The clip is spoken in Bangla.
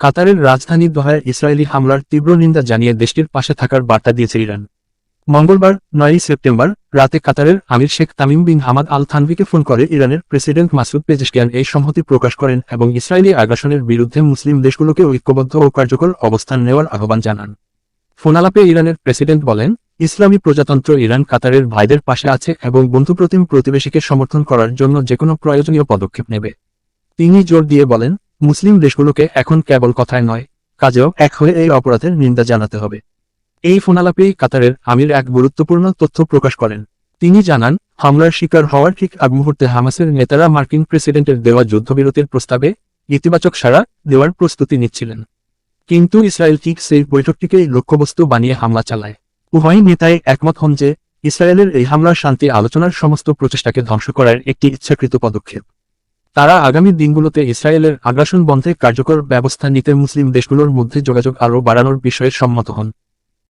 কাতারের রাজধানী দোহায় ইসরায়েলি হামলার তীব্র নিন্দা জানিয়ে দেশটির পাশে থাকার বার্তা দিয়েছে ইরান। মঙ্গলবার, নয়ই সেপ্টেম্বর, রাতে কাতারের আমির Sheikh Tamim bin Hamad Al থানভিকে phone করে ইরানের প্রেসিডেন্ট মাসুদ পেজেশকিয়ান এই সংহতি প্রকাশ করেন এবং ইসরায়েলি আগ্রাসনের বিরুদ্ধে মুসলিম দেশগুলোকে ঐক্যবদ্ধ ও কার্যকর অবস্থান নেওয়ার আহ্বান জানান। ফোনালাপে ইরানের প্রেসিডেন্ট বলেন, ইসলামী প্রজাতন্ত্র ইরান কাতারের ভাইদের পাশে আছে এবং বন্ধুপ্রতিম প্রতিবেশীকে সমর্থন করার জন্য যেকোনো প্রয়োজনীয় পদক্ষেপ নেবে। তিনি জোর দিয়ে বলেন মুসলিম দেশগুলোকে এখন কেবল কথায় নয়, কাজেও এক হয়ে এই অপরাধের নিন্দা জানাতে হবে। এই ফোনালাপেই কাতারের আমির এক গুরুত্বপূর্ণ তথ্য প্রকাশ করেন। তিনি জানান, হামলার শিকার হওয়ার ঠিক আগ মুহূর্তে হামাসের নেতারা মার্কিন প্রেসিডেন্টের দেওয়া যুদ্ধবিরতির প্রস্তাবে ইতিবাচক সাড়া দেওয়ার প্রস্তুতি নিচ্ছিলেন। কিন্তু ইসরায়েল ঠিক সেই বৈঠকটিকেই লক্ষ্যবস্তু বানিয়ে হামলা চালায়। উভয় নেতাই একমত হন যে, ইসরায়েলের এই হামলার শান্তি আলোচনার সমস্ত প্রচেষ্টাকে ধ্বংস করার একটি ইচ্ছাকৃত পদক্ষেপ। তারা আগামী দিনগুলোতে ইসরায়েলের আগ্রাসন বন্ধে কার্যকর ব্যবস্থা নিতে মুসলিম দেশগুলোর মধ্যে যোগাযোগ আরও বাড়ানোর বিষয়ে সম্মত হন।